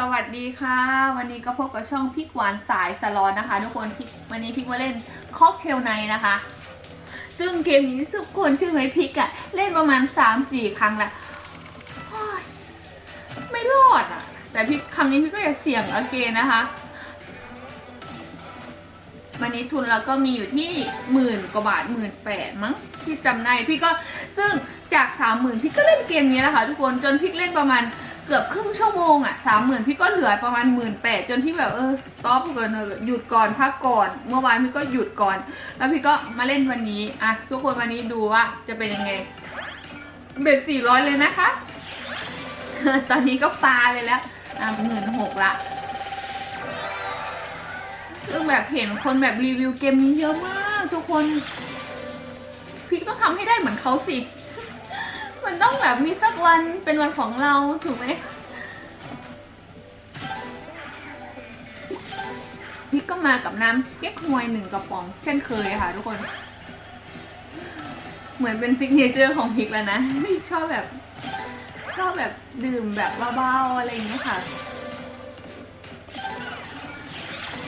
สวัสดีค่ะ วันนี้ก็พบกับช่องพริกหวานสายสลอนนะคะ ทุกคนพริกวันนี้พริกมาเล่นค็อกเทลไนนะคะ ซึ่งเกมนี้ทุกคนชื่อไหมพริกอะเล่นประมาณ 3-4 ครั้งละไม่รอดอะแต่พริกครั้งนี้พริกก็อยากเสี่ยงโอเคนะคะ วันนี้ทุนเราก็มีอยู่ที่หมื่นกว่าบาทหมื่นแปดมั้งที่จำได้พี่ก็ซึ่งจากสามหมื่นพี่ก็เล่นเกมนี้แหละค่ะทุกคนจนพี่เล่นประมาณ เกือบครึ่งชั่วโมงอะสามหมื่นพี่ก็เหลือประมาณหมื่นแปดจนพี่แบบเออต็อปก่อนหยุดก่อนพักก่อน เมื่อวานพี่ก็หยุดก่อน แล้วพี่ก็มาเล่นวันนี้อะทุกคนวันนี้ดูว่าจะเป็นยังไง เบ็ดสี่ร้อยเลยนะคะ ตอนนี้ก็ปาไปแล้วอะหมื่นหกละซึ่งแบบเห็นคนแบบรีวิวเกมนี้เยอะมาก ทุกคน พี่ต้องทำให้ได้เหมือนเขาสิ มันต้องแบบมีสักวันเป็นวันของเราถูกไหมพี่ก็มากับน้ำเก๊กฮวยหนึ่งกระป๋อง เช่นเคยค่ะทุกคน เหมือนเป็นซิกเนเจอร์ของพิกแล้วนะ ชอบแบบ ชอบแบบดื่มแบบเบาๆอะไรอย่างเงี้ยค่ะ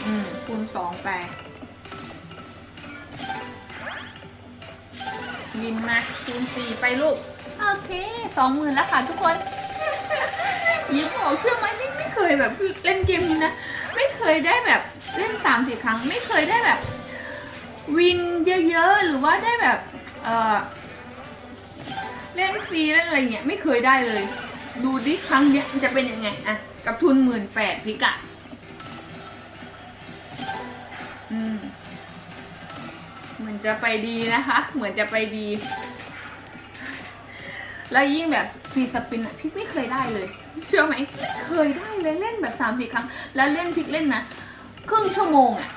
อืมคูณสองไปวินมาคูณสี่ไปลูก โอเคสองหมื่นแล้วค่ะทุกคนยิ้มออกเชื่อไหมไม่ไม่เคยแบบเล่นเกมนี้นะ ไม่เคยได้แบบเล่นสามสี่ครั้ง ไม่เคยได้แบบ วินเยอะๆ หรือว่าได้แบบเออเล่นฟรีเล่นอะไรเงี้ยไม่เคยได้เลย ดูดิครั้งเนี้ยจะเป็นยังไงอะกับทุนหมื่นแปดพิกะอืมเหมือนจะไปดีนะคะ เหมือนจะไปดี แล้วยิ่งแบบฟรีสปินอะพี่ไม่เคยได้เลย เชื่อไหมไม่เคยได้เลยเล่นแบบสามสี่ครั้ง แล้วเล่นพิกเล่นนะครึ่งชั่วโมงอะ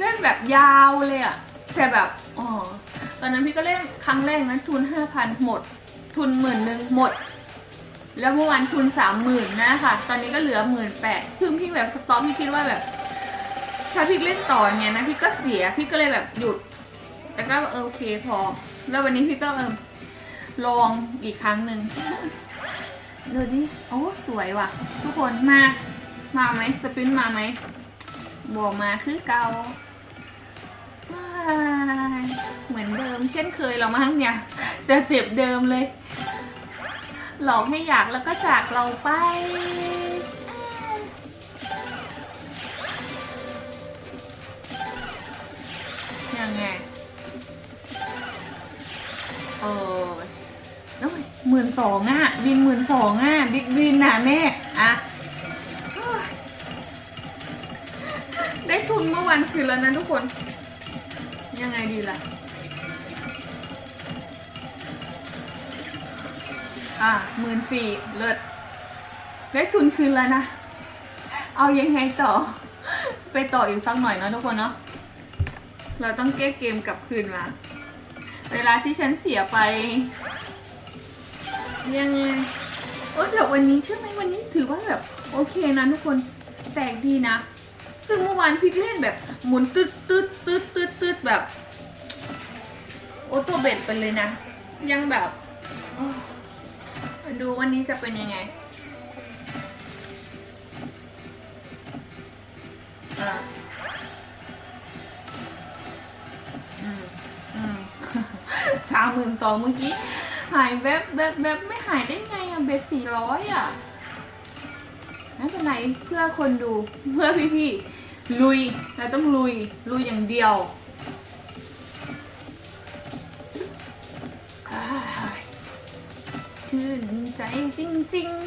เล่นแบบยาวเลยอะแต่แบบอ๋อตอนนั้นพี่ก็เล่นครั้งแรกนะทุนห้าพันหมด ทุนหมื่นหนึ่งหมด แล้วเมื่อวานทุนสามหมื่นนะคะตอนนี้ก็เหลือหมื่นแปดคือพี่แบบสต็อปพี่คิดว่าแบบถ้าพี่เล่นต่อเนี่ยนะพี่ก็เสียพี่ก็เลยแบบหยุด แต่ก็เออโอเคพอ แล้ววันนี้พี่ก็เออ ลองอีกครั้งหนึ่งดูดิโอ้สวยว่ะ ทุกคนมา มาไหมสปินมาไหมบวกมาคือเกาว้าเหมือนเดิม เช่นเคยเรามั้งเนี่ยจะเจ็บเดิมเลย หลอกให้อยากแล้วก็จากเราไป หมื่นสองอะ บินหมื่นสองอะ บิ๊กบินน่ะแม่อะได้ทุนเมื่อวันคืนแล้วนะทุกคน ยังไงดีล่ะ อะหมื่นสี่เลิศได้ทุนคืนแล้วนะ เอายังไงต่อ ไปต่ออีกสักหน่อยนะทุกคนเนาะ เราต้องแก้เกมกลับคืนมา เวลาที่ฉันเสียไป ยังไงโอ้แต่วันนี้ใช่ไหมวันนี้ถือว่าแบบโอเคนะทุกคนแปลกดีนะ ซึ่งเมื่อวานพี่เล่นแบบหมุนตึ๊ดตึ๊ดตึ๊ดตึ๊ดตึ๊ดแบบ โอโตเบ็ดไปเลยนะ ยังแบบดูวันนี้จะเป็นยังไงอะอืมอืมสามหมื่นสองเมื่อกี้ หายแวบแวบแวบไม่หายได้ไงอะเบสสี่ร้อยอะไม่เป็นไรเพื่อคนดูเพื่อพี่พี่ๆลุยเราต้องลุยลุยอย่างเดียวชื่นใจจริงๆ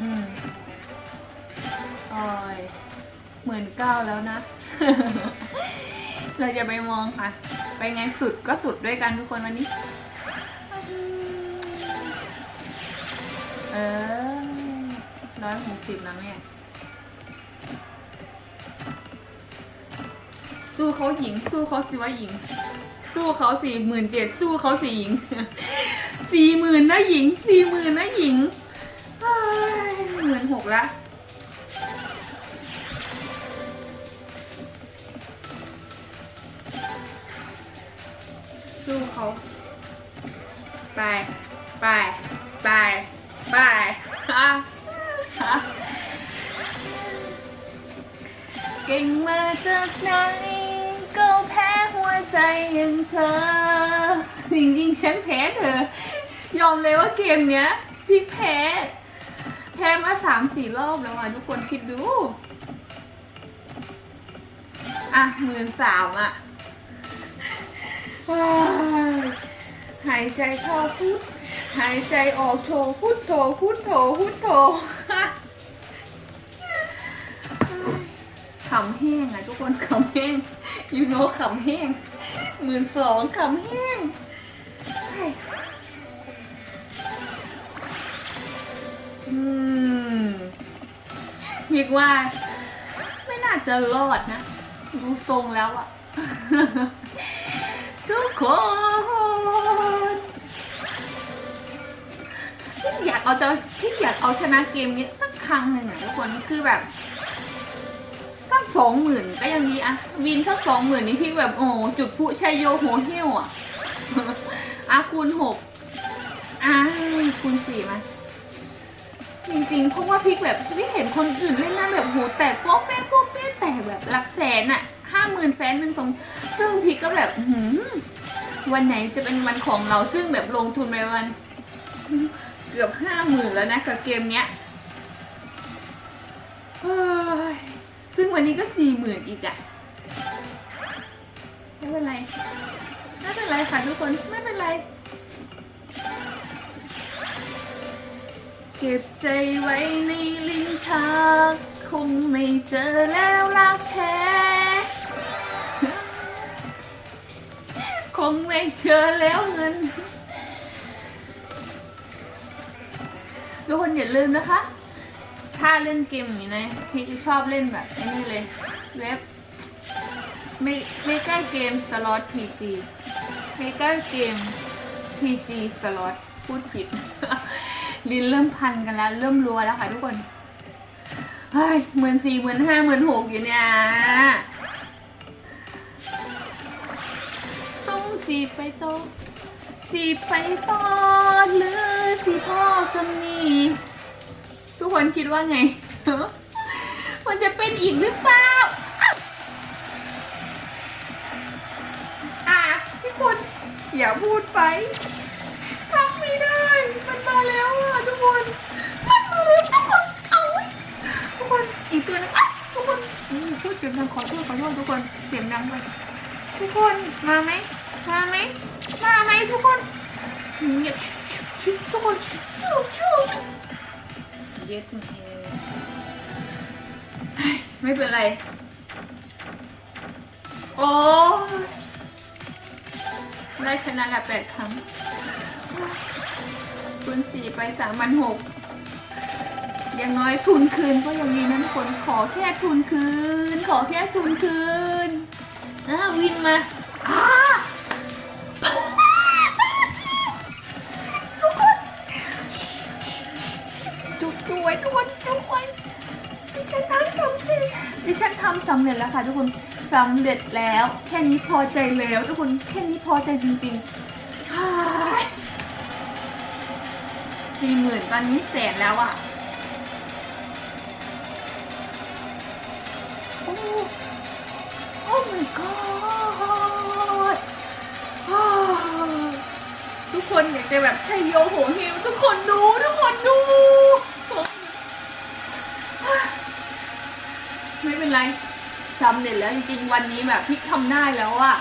อืมออหมื่นเก้าแล้วนะ เราจะไปมองค่ะ ไปไงสุดก็สุดด้วยกันทุกคนวันนี้ เออร้อยหกสิบนะแม่ สู้เขาหญิง สู้เขาสิว่าหญิง สู้เขาสี่หมื่นเจ็ดสู้เขาสี่หญิงสี่หมื่นนะหญิงสี่หมื่นนะหญิงหมื่นหกละ สู้เขาไปไปไปไปฮะฮะเก่งมาจากไหนก็แพ้หัวใจอย่างเธอจริงๆฉันแพ้เธอยอมเลยว่าเกมเนี้ยพี่แพ้แพ้มาสามสี่รอบแล้วอะทุกคนคิดดู อะหมื่นสามอะว้าย หายใจเข้าพุทหายใจออกโทพุทโทพุทโทพุทโทขำแห้งอะทุกคนขำแห้งยูโนขำแห้งหมื่นสองขำแห้งอืมพีกว่า ไม่น่าจะรอดนะ ดูทรงแล้วอะ ทุกคนพี่อยากเอาจะพี่อยากเอาชนะเกมนี้สักครั้งหนึ่งอะทุกคนคือแบบสักสองหมื่นก็ยังดีอะวินสักสองหมื่นนี่พี่แบบโอ้จุดพลุชัยโยโหเหี้ยวอะอะคูณหกอ่าคูณสี่มาจริงๆ เพราะว่าพี่แบบพี่เห็นคนอื่นเล่นน้ำแบบโหแตกโป๊ะเป๊ะโป๊ะเป๊ะแตกแบบหลักแสนอะ ห้าหมื่นแสนหนึ่งสองซึ่งพีก็แบบหืมวันไหนจะเป็นวันของเราซึ่งแบบลงทุนไปวัน เกือบห้าหมื่นแล้วนะกับเกมเนี้ยเฮ้ยซึ่งวันนี้ก็สี่หมื่นอีกอะไม่เป็นไรไม่เป็นไรค่ะทุกคนไม่เป็นไร เก็บใจไว้ในลิ้นชักคงไม่เจอแล้วรักแท้ คงไม่เจอแล้วเงินทุกคนอย่าลืมนะคะ ถ้าเล่นเกมอย่างนี้นะพี่จะชอบเล่นแบบนี่เลย เว็บ ไม่ไม่ใกล้เกมสล็อต PG ไม่ใกล้เกม PG สล็อตพูดผิด ลินเริ่มพันกันแล้ว เริ่มรัวแล้วค่ะทุกคน เฮ้ยหมื่นสี่หมื่นห้าหมื่นหกอยู่เนี่ย สีไปโตสีไปตอหรือสีพ่อสมีทุกคนคิดว่าไง มันจะเป็นอีกหรือเปล่าอะทุกคนอย่าพูดไปทำไม่ได้ มันมาแล้วอะทุกคน มันมาแล้วทุกคน เอาไว้ทุกคน อีกตัวหนึงอะทุกคนพูดเสียงดังขอโทษขอโทษทุกคน เสียงดังไปทุกคน มาไหม มาไหมมาไหมทุกคนเงียบทุกคนชูชูเย็ดม่เฮ้ยไม่เป็นไร โอ้ได้ชนะละแปดครั้งคูณสี่ไปสามพันหกอย่างน้อยทุนคืนก็ยังดีนะทุกคนขอแค่ทุนคืน ขอแค่ทุนคืนอ่าวินมา จุดสวยทุกคนสวยดิฉันทำสำเร็จดิฉันทำสำเร็จแล้วค่ะทุกคนสำเร็จแล้ว แค่นี้พอใจแล้วทุกคนแค่นี้พอใจจริงๆฮ่าสี่หมื่นตอนนี้แสนแล้วอะโอ้โอ้ my god ฮ่าทุกคนอยากจะแบบใช้โยโหฮิวทุกคนดู ทุกคนดู ไม่ เป็นไรทำเร็จแล้วจริงๆวันนี้แบบพี่ทำได้แล้วอะ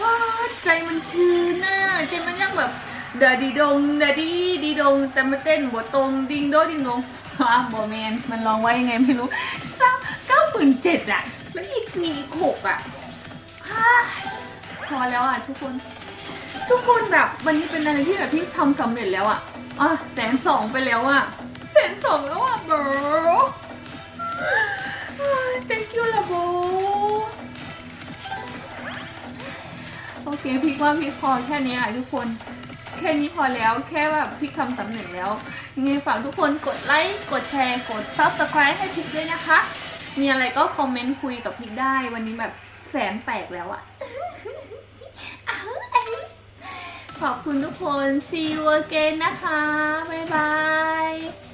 ว้าใจมันชื้นน่ะใจมันยังแบบเดดีดงเดดีดีดง แต่มาเต้นบทตรงดิงโดดิงดงฮะบอแมนมันร้องไว้ยังไงไม่รู้เก้าเก้าหมื่นเจ็ดอะแล้วอีกสี่อีกหกอะฮ่าพอแล้วอะทุกคน ทุกคนแบบวันนี้เป็นอะไรที่แบบพี่ทำสำเร็จแล้วอะอะแสนสองไปแล้วอะแสนสองแล้วอะบร thank you ละโบโอเคพี่ว่าพี่พอแค่นี้อะทุกคน แค่นี้พอแล้วแค่แบบพี่ทำสำเร็จแล้ว ยังไงฝากทุกคนกดไลค์กดแชร์กด subscribe ให้พิกด้วยนะคะ มีอะไรก็คอมเมนต์คุยกับพิกได้ วันนี้แบบแสนแตกแล้วอะขอบคุณทุกคน see you again นะคะ บ๊ายบาย